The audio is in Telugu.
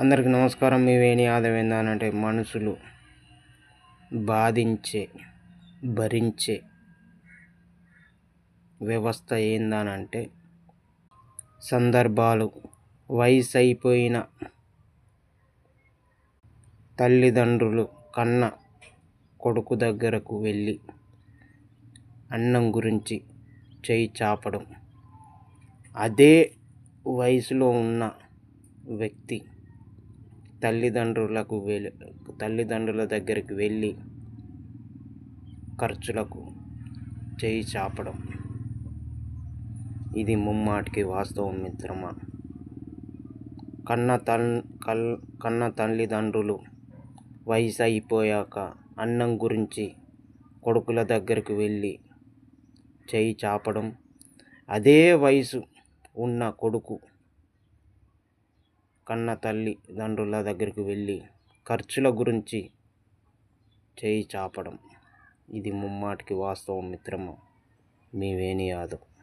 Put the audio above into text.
అందరికి నమస్కారం. మీ వేణి యాదవ్ ఏందనంటే మనుషులు బాధించే భరించే వ్యవస్థ ఏందనంటే సందర్భాలు వయసు అయిపోయిన తల్లిదండ్రులు కన్న కొడుకు దగ్గరకు వెళ్ళి అన్నం గురించి చేయి చాపడం. అదే వయసులో ఉన్న వ్యక్తి తల్లిదండ్రులకు వెళ్ళి తల్లిదండ్రుల దగ్గరికి వెళ్ళి ఖర్చులకు చేయి చాపడం. ఇది ముమ్మాటికి వాస్తవం మిత్రమా? కన్న తల్ కల్ కన్న తల్లిదండ్రులు వయసు అయిపోయాక అన్నం గురించి కొడుకుల దగ్గరికి వెళ్ళి చేయి చాపడం. అదే వయసు ఉన్న కొడుకు కన్న తల్లిదండ్రుల దగ్గరికి వెళ్ళి ఖర్చుల గురించి చేయి చాపడం. ఇది ముమ్మాటికి వాస్తవం మిత్రమా? మీ వేణి యాదవ్